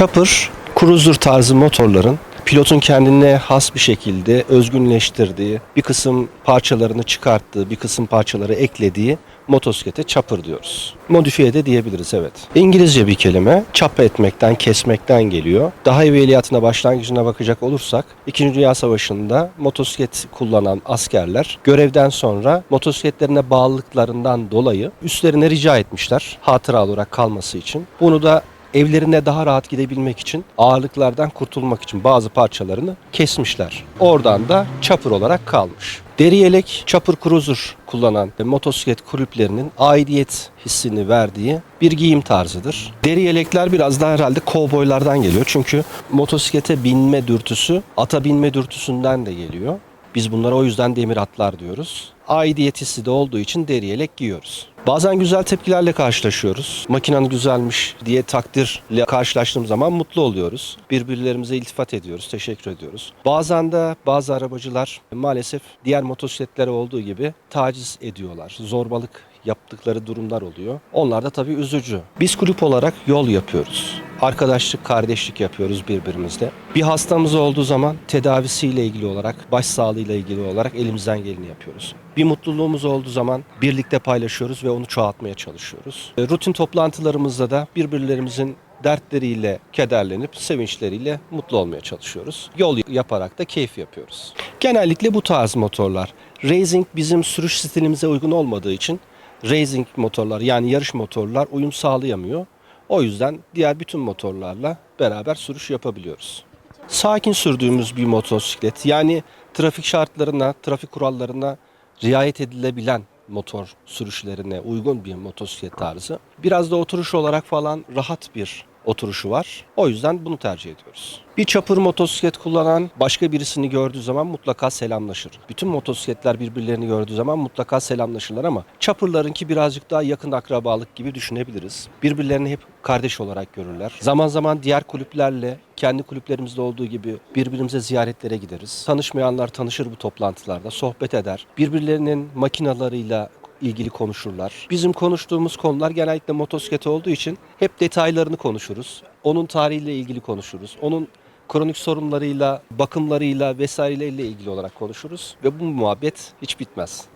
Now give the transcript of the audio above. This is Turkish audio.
Chopper, cruiser tarzı motorların pilotun kendine has bir şekilde özgünleştirdiği, bir kısım parçalarını çıkarttığı, bir kısım parçaları eklediği motosiklete chopper diyoruz. Modifiye de diyebiliriz evet. İngilizce bir kelime. Chop etmekten, kesmekten geliyor. Daha evveliyatına başlangıcına bakacak olursak 2. Dünya Savaşı'nda motosiklet kullanan askerler görevden sonra motosikletlerine bağlılıklarından dolayı üstlerine rica etmişler hatıra olarak kalması için. Bunu da evlerine daha rahat gidebilmek için ağırlıklardan kurtulmak için bazı parçalarını kesmişler. Oradan da chopper olarak kalmış. Deri yelek chopper cruiser kullanan motosiklet kulüplerinin aidiyet hissini verdiği bir giyim tarzıdır. Deri yelekler biraz daha herhalde kovboylardan geliyor. Çünkü motosiklete binme dürtüsü ata binme dürtüsünden de geliyor. Biz bunlara o yüzden demir atlar diyoruz. Aidiyet hissi de olduğu için deri yelek giyiyoruz. Bazen güzel tepkilerle karşılaşıyoruz. Makinan güzelmiş diye takdirle karşılaştığım zaman mutlu oluyoruz. Birbirlerimize iltifat ediyoruz, teşekkür ediyoruz. Bazen de bazı arabacılar maalesef diğer motosikletlere olduğu gibi taciz ediyorlar. Zorbalık yaptıkları durumlar oluyor. Onlar da tabii üzücü. Biz kulüp olarak yol yapıyoruz. Arkadaşlık, kardeşlik yapıyoruz birbirimizle. Bir hastamız olduğu zaman tedavisiyle ilgili olarak, baş sağlığıyla ilgili olarak elimizden geleni yapıyoruz. Bir mutluluğumuz olduğu zaman birlikte paylaşıyoruz ve onu çoğaltmaya çalışıyoruz. E, Rutin toplantılarımızda da birbirlerimizin dertleriyle kederlenip sevinçleriyle mutlu olmaya çalışıyoruz. Yol yaparak da keyif yapıyoruz. Genellikle bu tarz motorlar. Racing bizim sürüş stilimize uygun olmadığı için racing motorlar yani yarış motorlar uyum sağlayamıyor. O yüzden diğer bütün motorlarla beraber sürüş yapabiliyoruz. Sakin sürdüğümüz bir motosiklet yani trafik şartlarına, trafik kurallarına riayet edilebilen motor sürüşlerine uygun bir motosiklet tarzı. Biraz da oturuş olarak falan rahat bir oturuşu var. O yüzden bunu tercih ediyoruz. Bir çapır motosiklet kullanan başka birisini gördüğü zaman mutlaka selamlaşır. Bütün motosikletler birbirlerini gördüğü zaman mutlaka selamlaşırlar ama çapırlarınki birazcık daha yakın akrabalık gibi düşünebiliriz. Birbirlerini hep kardeş olarak görürler. Zaman zaman diğer kulüplerle kendi kulüplerimizde olduğu gibi birbirimize ziyaretlere gideriz. Tanışmayanlar tanışır bu toplantılarda, sohbet eder. Birbirlerinin makinalarıyla ilgili konuşurlar. Bizim konuştuğumuz konular genellikle motosiklet olduğu için hep detaylarını konuşuruz. Onun tarihiyle ilgili konuşuruz. Onun kronik sorunlarıyla, bakımlarıyla vesaireleriyle ilgili olarak konuşuruz ve bu muhabbet hiç bitmez.